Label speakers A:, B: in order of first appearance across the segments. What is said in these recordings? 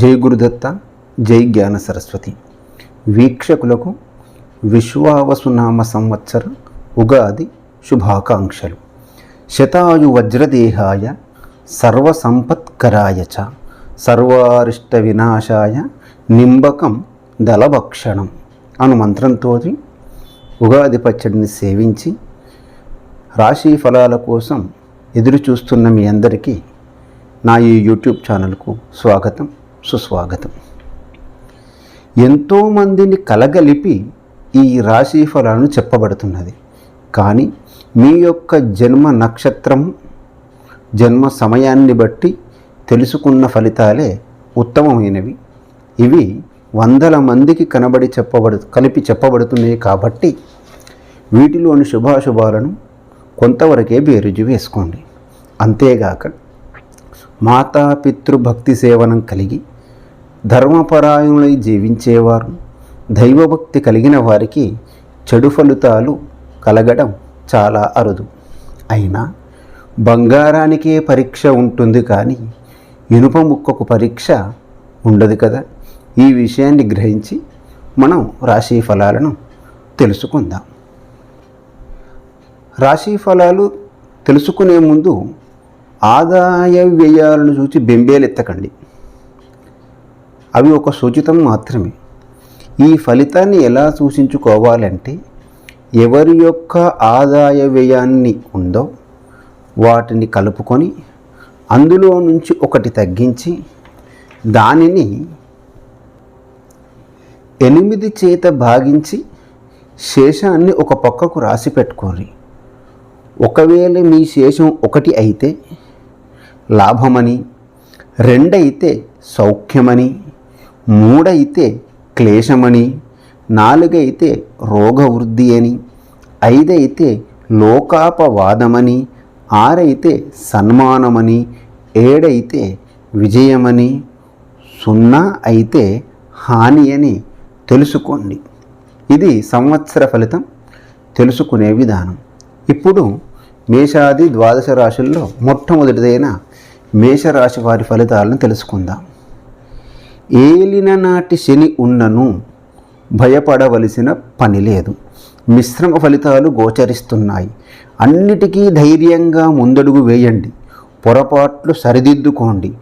A: జై గురుదత్త జై జ్ఞాన సరస్వతి. వీక్షకులకు విశ్వావసునామ సంవత్సర ఉగాది శుభాకాంక్షలు. శతాయు వజ్రదేహాయ సర్వసంపత్కరాయ చ సర్వారిష్ట వినాశాయ నింబకం దళభక్షణం అను మంత్రంతో ఉగాది పచ్చడిని సేవించి రాశి ఫలాల కోసం ఎదురు చూస్తున్న మీ అందరికీ నా ఈ యూట్యూబ్ ఛానల్కు స్వాగతం. సుస్వాగతం. ఎంతోమందిని కలగలిపి ఈ రాశి ఫలాలను చెప్పబడుతున్నది. కానీ మీ యొక్క జన్మ నక్షత్రం జన్మ సమయాన్ని బట్టి తెలుసుకున్న ఫలితాలే ఉత్తమమైనవి. ఇవి వందల మందికి కనబడి చెప్పబడు కలిపి చెప్పబడుతున్నాయి కాబట్టి వీటిలోని శుభాశుభాలను కొంతవరకే బేరుజు వేసుకోండి. అంతేగాక మాతాపితృ భక్తి సేవనం కలిగి ధర్మపరాయణులై జీవించేవారు దైవభక్తి కలిగిన వారికి చెడు ఫలితాలు కలగడం చాలా అరుదు. అయినా బంగారానికే పరీక్ష ఉంటుంది కానీ ఇనుప ముక్కకు పరీక్ష ఉండదు కదా? ఈ విషయాన్ని గ్రహించి మనం రాశి ఫలాలను తెలుసుకుందాం. రాశి ఫలాలు తెలుసుకునే ముందు ఆదాయ వ్యయాలను చూసి బెంబేలెత్తకండి. అవి ఒక సూచితం మాత్రమే. ఈ ఫలితాన్ని ఎలా సూచించుకోవాలంటే ఎవరి యొక్క ఆదాయ వ్యయాన్ని ఉందో వాటిని కలుపుకొని అందులో నుంచి ఒకటి తగ్గించి దానిని ఎనిమిది చేత భాగించి శేషాన్ని ఒక పక్కకు రాసి పెట్టుకోండి. ఒకవేళ మీ శేషం ఒకటి అయితే లాభమని రెండైతే సౌఖ్యమని మూడైతే క్లేశమని నాలుగైతే రోగవృద్ధి అని ఐదైతే లోకాపవాదమని ఆరైతే సన్మానమని ఏడైతే విజయమని సున్నా అయితే హాని అని తెలుసుకోండి. ఇది సంవత్సర ఫలితం తెలుసుకునే విధానం. ఇప్పుడు మేషాది ద్వాదశ రాశుల్లో మొట్టమొదటిదైన మేషరాశి వారి ఫలితాలను తెలుసుకుందాం. ఏలిన నాటి శని ఉన్నను భయపడవలసిన పని లేదు. మిశ్రమ ఫలితాలు గోచరిస్తున్నాయి. అన్నిటికీ ధైర్యంగా ముందడుగు వేయండి. పొరపాట్లు సరిదిద్దుకోండి.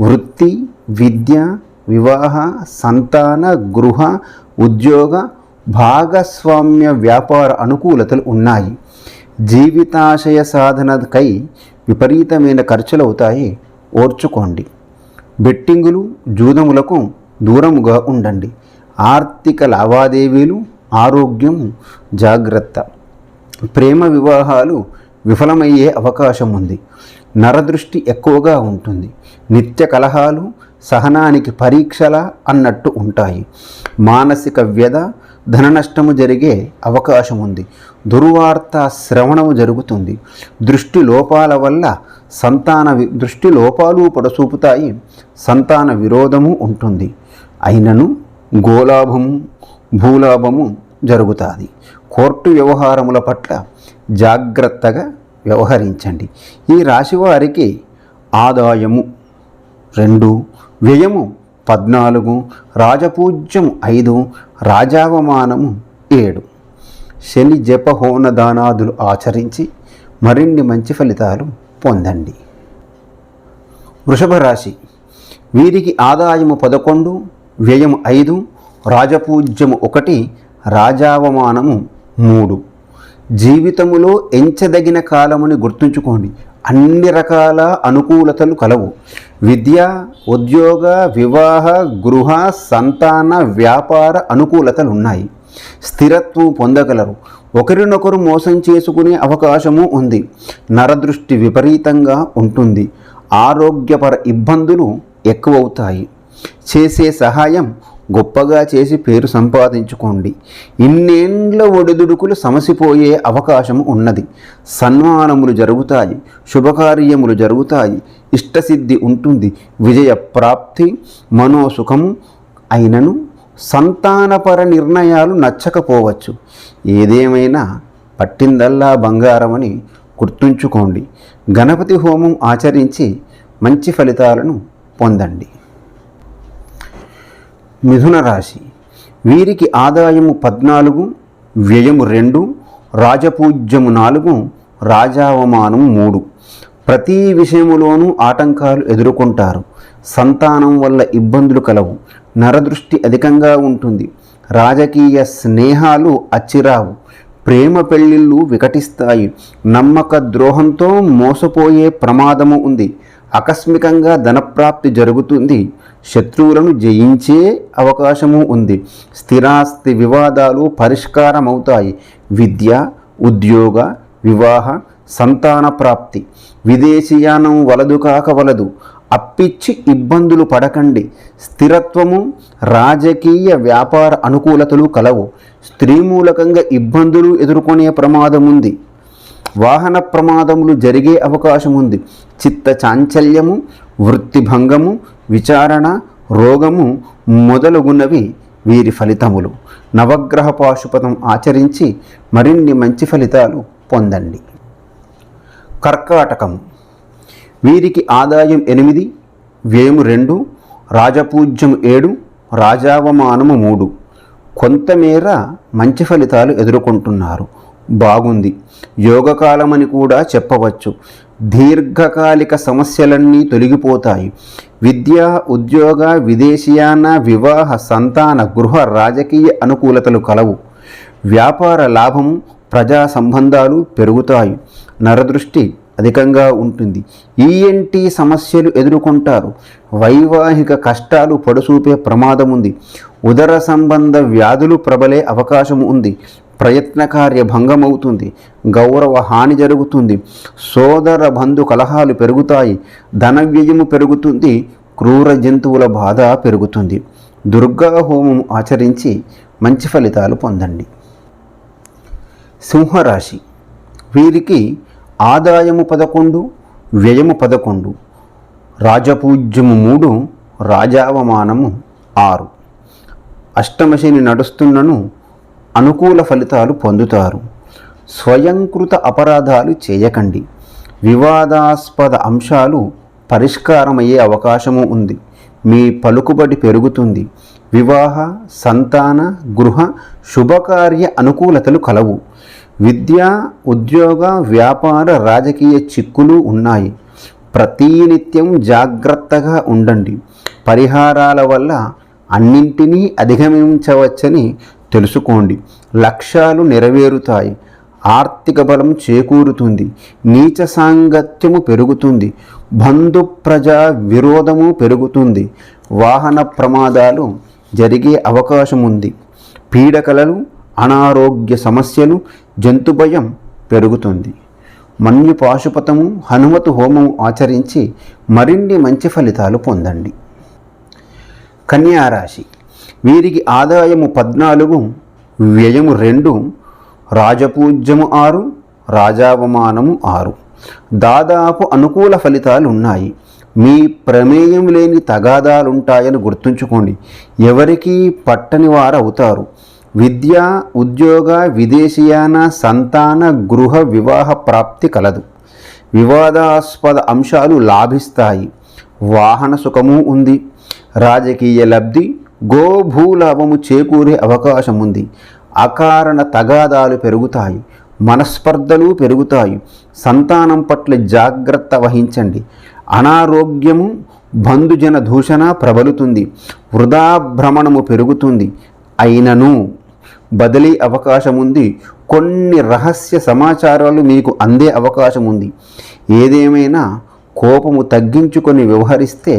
A: వృత్తి విద్య వివాహ సంతాన గృహ ఉద్యోగ భాగస్వామ్య వ్యాపార అనుకూలతలు ఉన్నాయి. జీవితాశయ సాధనకై విపరీతమైన ఖర్చులు అవుతాయి ఓర్చుకోండి. బెట్టింగులు జూదములకు దూరముగా ఉండండి. ఆర్థిక లావాదేవీలు ఆరోగ్యం జాగ్రత్త. ప్రేమ వివాహాలు విఫలమయ్యే అవకాశం ఉంది నరదృష్టి ఎక్కువగా ఉంటుంది. నిత్య కలహాలు సహనానికి పరీక్షల అన్నట్టు ఉంటాయి. మానసిక వ్యధ ధన నష్టము జరిగే అవకాశం ఉంది దుర్వార్త శ్రవణము జరుగుతుంది. దృష్టి లోపాల వల్ల సంతాన వి దృష్టి లోపాలు పొడసూపుతాయి. సంతాన విరోధము ఉంటుంది. అయినను గోలాభము భూలాభము జరుగుతుంది. కోర్టు వ్యవహారముల పట్ల జాగ్రత్తగా వ్యవహరించండి. ఈ రాశి వారికి ఆదాయము. రెండు వ్యయము పద్నాలుగు రాజపూజ్యము ఐదు రాజావమానము ఏడు. శని జప హోన దానాదులు ఆచరించి మరిన్ని మంచి ఫలితాలు పొందండి. వృషభ రాశి వీరికి ఆదాయము పదకొండు వ్యయము ఐదు రాజపూజ్యము ఒకటి రాజావమానము మూడు. జీవితములో ఎంచదగిన కాలముని గుర్తుంచుకోండి. అన్ని రకాల అనుకూలతలు కలవు. విద్య ఉద్యోగ వివాహ గృహ సంతాన వ్యాపార అనుకూలతలు ఉన్నాయి స్థిరత్వం పొందగలరు. ఒకరినొకరు మోసం చేసుకునే అవకాశము ఉంది. నరదృష్టి విపరీతంగా ఉంటుంది. ఆరోగ్యపర ఇబ్బందులు ఎక్కువవుతాయి. చేసే సహాయం గొప్పగా చేసి పేరు సంపాదించుకోండి. ఇన్నేండ్ల ఒడిదుడుకులు సమసిపోయే అవకాశం ఉన్నది. సన్మానములు జరుగుతాయి శుభకార్యములు జరుగుతాయి ఇష్టసిద్ధి ఉంటుంది విజయ ప్రాప్తి మనోసుఖము అయినను సంతానపర నిర్ణయాలు నచ్చకపోవచ్చు. ఏదేమైనా పట్టిందల్లా బంగారమని గుర్తుంచుకోండి. గణపతి హోమం ఆచరించి మంచి ఫలితాలను పొందండి. మిథున రాశి. వీరికి ఆదాయము పద్నాలుగు వ్యయము రెండు రాజపూజ్యము నాలుగు రాజావమానం మూడు. ప్రతి విషయములోనూ ఆటంకాలు ఎదుర్కొంటారు. సంతానం వల్ల ఇబ్బందులు కలవు. నరదృష్టి అధికంగా ఉంటుంది. రాజకీయ స్నేహాలు అచ్చిరావు. ప్రేమ పెళ్ళిళ్ళు వికటిస్తాయి. నమ్మక ద్రోహంతో మోసపోయే ప్రమాదము ఉంది. ఆకస్మికంగా ధనప్రాప్తి జరుగుతుంది. శత్రువులను జయించే అవకాశము ఉంది. స్థిరాస్తి వివాదాలు పరిష్కారమవుతాయి. విద్య ఉద్యోగ వివాహ సంతాన ప్రాప్తి. విదేశీయానం వలదు కాక వలదు. అప్పిచ్చి ఇబ్బందులు పడకండి. స్థిరత్వము రాజకీయ వ్యాపార అనుకూలతలు కలవు. స్త్రీ మూలకంగా ఇబ్బందులు ఎదుర్కొనే ప్రమాదం ఉంది వాహన ప్రమాదములు జరిగే అవకాశం ఉంది చిత్త చాంచల్యము వృత్తిభంగము విచారణ రోగము మొదలగునవి వీరి ఫలితములు. నవగ్రహ పాశుపతం ఆచరించి మరిన్ని మంచి ఫలితాలు పొందండి. కర్కాటకము. వీరికి ఆదాయం ఎనిమిది వ్యయము రెండు రాజపూజ్యం ఏడు రాజావమానము మూడు. కొంతమేర మంచి ఫలితాలు ఎదుర్కొంటున్నారు. బాగుంది. యోగకాలమని కూడా చెప్పవచ్చు. దీర్ఘకాలిక సమస్యలన్నీ తొలగిపోతాయి. విద్య ఉద్యోగ విదేశీయాన వివాహ సంతాన గృహ రాజకీయ అనుకూలతలు కలవు. వ్యాపార లాభం ప్రజా సంబంధాలు పెరుగుతాయి. నరదృష్టి అధికంగా ఉంటుంది. ఈఎన్టీ సమస్యలు ఎదుర్కొంటారు. వైవాహిక కష్టాలు పడుచూపే ప్రమాదం ఉంది ఉదర సంబంధ వ్యాధులు ప్రబలే అవకాశం ఉంది. ప్రయత్నకార్య భంగమవుతుంది గౌరవ హాని జరుగుతుంది. సోదర బంధు కలహాలు పెరుగుతాయి. ధన వ్యయము పెరుగుతుంది. క్రూర జంతువుల బాధ పెరుగుతుంది. దుర్గా హోమం ఆచరించి మంచి ఫలితాలు పొందండి. సింహరాశి. వీరికి ఆదాయము పదకొండు వ్యయము పదకొండు రాజపూజ్యము మూడు రాజావమానము ఆరు. అష్టమశని నడుస్తున్నను అనుకూల ఫలితాలు పొందుతారు. స్వయంకృత అపరాధాలు చేయకండి. వివాదాస్పద అంశాలు పరిష్కారమయ్యే అవకాశము ఉంది. మీ పలుకుబడి పెరుగుతుంది. వివాహ సంతాన గృహ శుభకార్య అనుకూలతలు కలవు. విద్య ఉద్యోగ వ్యాపార రాజకీయ చిక్కులు ఉన్నాయి. ప్రతినిత్యం జాగ్రత్తగా ఉండండి. పరిహారాల వల్ల అన్నింటినీ అధిగమించవచ్చని తెలుసుకోండి. లక్ష్యాలు నెరవేరుతాయి. ఆర్థిక బలం చేకూరుతుంది. నీచ సాంగత్యము పెరుగుతుంది. బంధు ప్రజా విరోధము పెరుగుతుంది. వాహన ప్రమాదాలు జరిగే అవకాశం ఉంది పీడకలలు అనారోగ్య సమస్యలు జంతు భయం పెరుగుతుంది. మన్యు పాశుపతము హనుమతు హోమం ఆచరించి మరిన్ని మంచి ఫలితాలు పొందండి. కన్యారాశి వీరికి ఆదాయము పద్నాలుగు వ్యయము రెండు రాజపూజ్యము ఆరు రాజావమానము ఆరు. దాదాపు అనుకూల ఫలితాలు ఉన్నాయి మీ ప్రమేయం లేని తగాదాలుంటాయని గుర్తుంచుకోండి. ఎవరికీ పట్టని వారు అవుతారు విద్య ఉద్యోగ విదేశీయాన సంతాన గృహ వివాహ ప్రాప్తి కలదు. వివాదాస్పద అంశాలు లాభిస్తాయి. వాహన సుఖము ఉంది. రాజకీయ లబ్ధి గోభూలాభము చేకూరే అవకాశం ఉంది అకారణ తగాదాలు పెరుగుతాయి. మనస్పర్ధలు పెరుగుతాయి. సంతానం పట్ల జాగ్రత్త వహించండి. అనారోగ్యము బంధుజన దూషణ ప్రబలుతుంది. వృధా భ్రమణము పెరుగుతుంది. అయినను బదిలీ అవకాశం ఉంది కొన్ని రహస్య సమాచారాలు మీకు అందే అవకాశం ఉంది ఏదేమైనా కోపము తగ్గించుకొని వ్యవహరిస్తే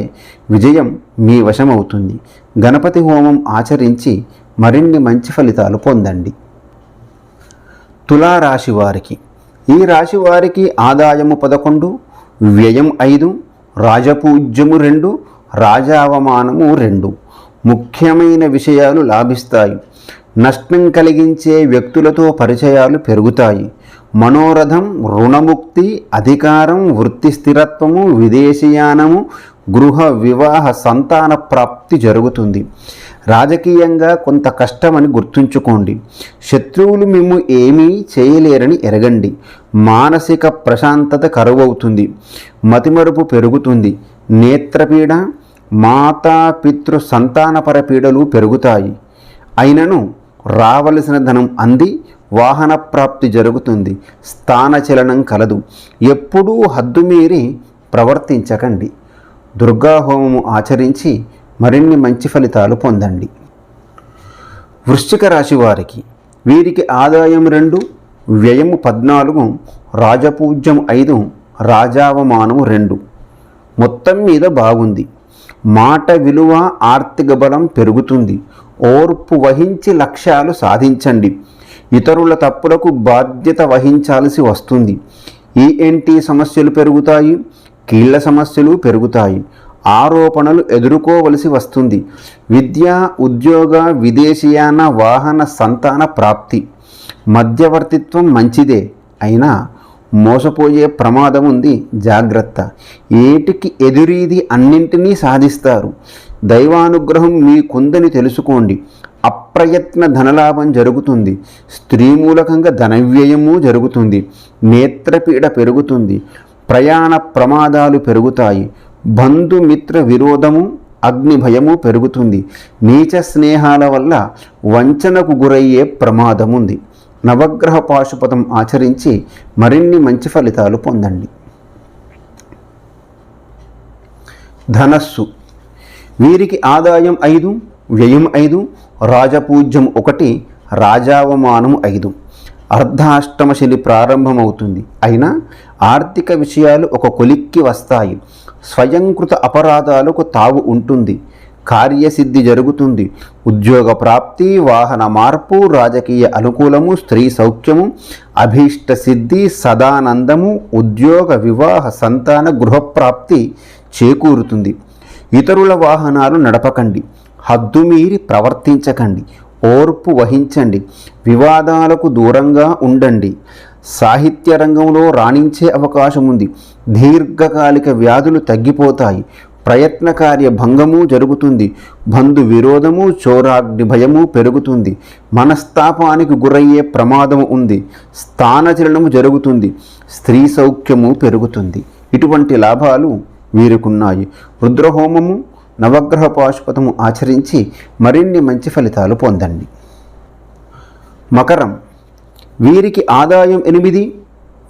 A: విజయం మీ వశమవుతుంది. గణపతి హోమం ఆచరించి మరిన్ని మంచి ఫలితాలు పొందండి. తులారాశి వారికి. ఈ రాశి వారికి ఆదాయము పదకొండు వ్యయం ఐదు రాజపూజ్యము రెండు రాజావమానము రెండు ముఖ్యమైన విషయాలు లాభిస్తాయి. నష్టం కలిగించే వ్యక్తులతో పరిచయాలు పెరుగుతాయి. మనోరథం రుణముక్తి అధికారం వృత్తి స్థిరత్వము విదేశీయానము గృహ వివాహ సంతాన ప్రాప్తి జరుగుతుంది. రాజకీయంగా కొంత కష్టమని గుర్తుంచుకోండి. శత్రువులు మేము ఏమీ చేయలేరని ఎరగండి. మానసిక ప్రశాంతత కరువవుతుంది. మతిమరుపు పెరుగుతుంది. నేత్రపీడ మాతా పితృ సంతానపర పీడలు పెరుగుతాయి. అయినను రావలసిన ధనం అంది వాహన ప్రాప్తి జరుగుతుంది. స్థానచలనం కలదు. ఎప్పుడూ హద్దుమీరి ప్రవర్తించకండి. దుర్గాహోమము ఆచరించి మరిన్ని మంచి ఫలితాలు పొందండి. వృశ్చిక రాశి వారికి వీరికి ఆదాయం రెండు వ్యయము పద్నాలుగు రాజపూజ్యం ఐదు రాజావమానము రెండు. మొత్తం మీద బాగుంది. మాట విలువ ఆర్థిక బలం పెరుగుతుంది. ఓర్పు వహించి లక్ష్యాలు సాధించండి. ఇతరుల తప్పులకు బాధ్యత వహించాల్సి వస్తుంది. ఈఎన్టీ సమస్యలు పెరుగుతాయి కీళ్ళ సమస్యలు పెరుగుతాయి ఆరోపణలు ఎదుర్కోవలసి వస్తుంది. విద్య ఉద్యోగ విదేశీయాన వాహన సంతాన ప్రాప్తి. మధ్యవర్తిత్వం మంచిదే అయినా మోసపోయే ప్రమాదం ఉంది జాగ్రత్త. ఏటికి ఎదురీది అన్నింటినీ సాధిస్తారు. దైవానుగ్రహం మీకుందని తెలుసుకోండి. అప్రయత్న ధనలాభం జరుగుతుంది. స్త్రీ మూలకంగా ధనవ్యయము జరుగుతుంది. నేత్రపీడ పెరుగుతుంది. ప్రయాణ ప్రమాదాలు పెరుగుతాయి. బంధుమిత్ర విరోధము అగ్ని భయము పెరుగుతుంది. నీచ స్నేహాల వల్ల వంచనకు గురయ్యే ప్రమాదం ఉంది నవగ్రహ పాశుపతం ఆచరించి మరిన్ని మంచి ఫలితాలు పొందండి. ధనస్సు. వీరికి ఆదాయం ఐదు వ్యయం ఐదు రాజపూజ్యం ఒకటి రాజావమానం ఐదు. అర్ధాష్టమ శని ప్రారంభమవుతుంది. అయినా ఆర్థిక విషయాలు ఒక కొలిక్కి వస్తాయి. స్వయంకృత అపరాధాలకు తావు ఉంటుంది. కార్యసిద్ధి జరుగుతుంది. ఉద్యోగ ప్రాప్తి వాహన మార్పు రాజకీయ అనుకూలము స్త్రీ సౌఖ్యము అభీష్ట సిద్ధి సదానందము ఉద్యోగ వివాహ సంతాన గృహప్రాప్తి చేకూరుతుంది. ఇతరుల వాహనాలు నడపకండి. హద్దుమీరి ప్రవర్తించకండి ఓర్పు వహించండి వివాదాలకు దూరంగా ఉండండి. సాహిత్య రంగంలో రాణించే అవకాశం ఉంది దీర్ఘకాలిక వ్యాధులు తగ్గిపోతాయి. ప్రయత్నకార్య భంగము జరుగుతుంది. బంధు విరోధము చోరాగ్ని భయము పెరుగుతుంది. మనస్తాపానికి గురయ్యే ప్రమాదము ఉంది. స్థానచలనము జరుగుతుంది. స్త్రీ సౌఖ్యము పెరుగుతుంది. ఇటువంటి లాభాలు వీరికున్నాయి. రుద్రహోమము నవగ్రహ పాశుపతము ఆచరించి మరిన్ని మంచి ఫలితాలు పొందండి. మకరం. వీరికి ఆదాయం ఎనిమిది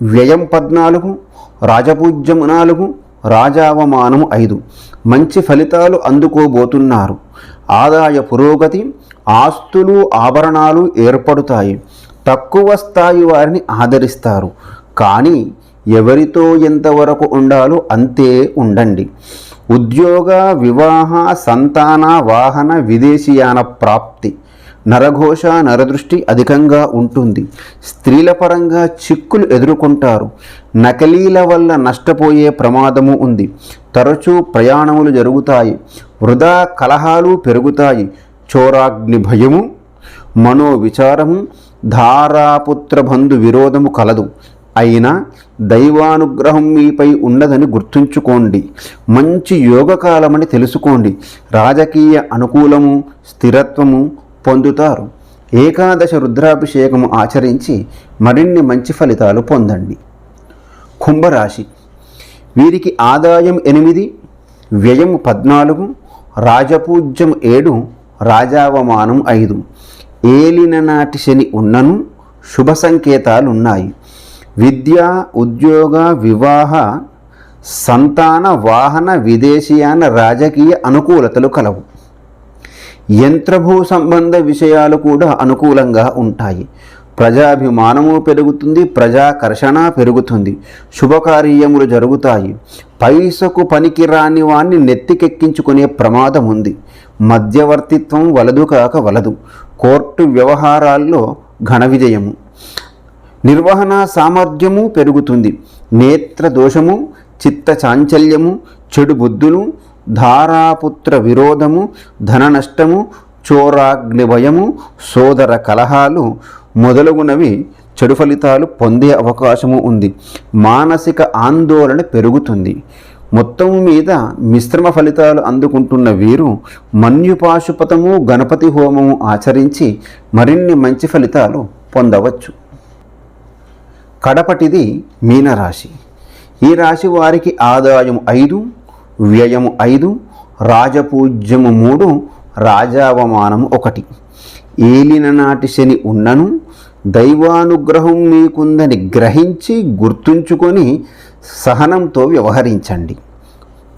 A: వ్యయం పద్నాలుగు రాజపూజ్యము నాలుగు రాజావమానము ఐదు. మంచి ఫలితాలు అందుకోబోతున్నారు. ఆదాయ పురోగతి ఆస్తులు ఆభరణాలు ఏర్పడుతాయి. తక్కువ స్థాయి వారిని ఆదరిస్తారు. కానీ ఎవరితో ఎంతవరకు ఉండాలో అంతే ఉండండి. ఉద్యోగ వివాహ సంతాన వాహన విదేశీయాన ప్రాప్తి. నరఘోష నరదృష్టి అధికంగా ఉంటుంది. స్త్రీల పరంగా చిక్కులు ఎదుర్కొంటారు. నకలీల వల్ల నష్టపోయే ప్రమాదము ఉంది. తరచూ ప్రయాణములు జరుగుతాయి. వృధా కలహాలు పెరుగుతాయి. చోరాగ్ని భయము మనోవిచారము ధారాపుత్ర బంధు విరోధము కలదు. అయినా దైవానుగ్రహం మీపై ఉన్నదని గుర్తుంచుకోండి. మంచి యోగకాలమని తెలుసుకోండి. రాజకీయ అనుకూలము స్థిరత్వము పొందుతారు. ఏకాదశ రుద్రాభిషేకము ఆచరించి మరిన్ని మంచి ఫలితాలు పొందండి. కుంభరాశి. వీరికి ఆదాయం ఎనిమిది వ్యయం పద్నాలుగు రాజపూజ్యం ఏడు రాజావమానం ఐదు. ఏలిన నాటి శని ఉన్నను శుభ సంకేతాలున్నాయి. విద్య ఉద్యోగ వివాహ సంతాన వాహన విదేశీయాన రాజకీయ అనుకూలతలు కలవు. యంత్రభూ సంబంధ విషయాలు కూడా అనుకూలంగా ఉంటాయి. ప్రజాభిమానము పెరుగుతుంది ప్రజాకర్షణ పెరుగుతుంది శుభకార్యములు జరుగుతాయి. పైసకు పనికిరాని వాణ్ణి నెత్తికెక్కించుకునే ప్రమాదం ఉంది. మధ్యవర్తిత్వం వలదు కాక వలదు. కోర్టు వ్యవహారాల్లో ఘన విజయము. నిర్వహణ సామర్థ్యము పెరుగుతుంది. నేత్ర దోషము చిత్త చాంచల్యము చెడు బుద్ధులు ధారాపుత్ర విరోధము ధన నష్టము చోరాగ్ని భయము సోదర కలహాలు మొదలగునవి చెడు ఫలితాలు పొందే అవకాశము ఉంది. మానసిక ఆందోళన పెరుగుతుంది. మొత్తం మీద మిశ్రమ ఫలితాలు అందుకుంటున్న వీరు మన్యుపాశుపతము గణపతి హోమము ఆచరించి మరిన్ని మంచి ఫలితాలు పొందవచ్చు. కడపటిది మీనరాశి. ఈ రాశి వారికి ఆదాయం ఐదు వ్యయము ఐదు రాజపూజ్యము మూడు రాజావమానము ఒకటి. ఏలిన నాటి శని ఉన్నను దైవానుగ్రహం మీకుందని గ్రహించి గుర్తుంచుకొని సహనంతో వ్యవహరించండి.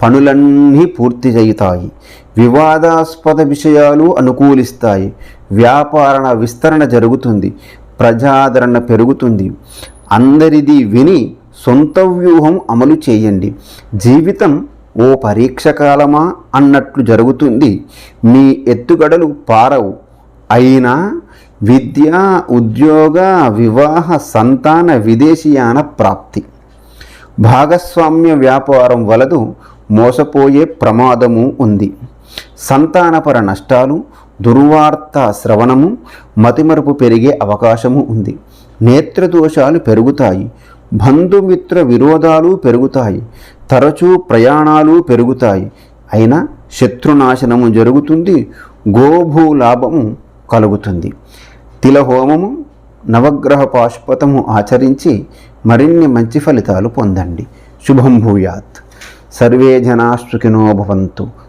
A: పనులన్నీ పూర్తి చేయుతాయి వివాదాస్పద విషయాలు అనుకూలిస్తాయి. వ్యాపారణ విస్తరణ జరుగుతుంది. ప్రజాదరణ పెరుగుతుంది. అందరిది విని సొంత వ్యూహం అమలు చేయండి. జీవితం ఓ పరీక్ష కాలమా అన్నట్లు జరుగుతుంది. మీ ఎత్తుగడలు పారవు. అయినా విద్య ఉద్యోగ వివాహ సంతాన విదేశీయాన ప్రాప్తి. భాగస్వామ్య వ్యాపారం వలదు మోసపోయే ప్రమాదము ఉంది. సంతానపర నష్టాలు దుర్వార్త శ్రవణము మతిమరుపు పెరిగే అవకాశము ఉంది. నేత్రదోషాలు పెరుగుతాయి బంధుమిత్ర విరోధాలు పెరుగుతాయి తరచూ ప్రయాణాలు పెరుగుతాయి. అయినా శత్రునాశనము జరుగుతుంది గోభూ లాభము కలుగుతుంది. తిలహోమము నవగ్రహ పాశుపతము ఆచరించి మరిన్ని మంచి ఫలితాలు పొందండి. శుభం భూయాత్. సర్వే జనా సుఖినో భవంతు.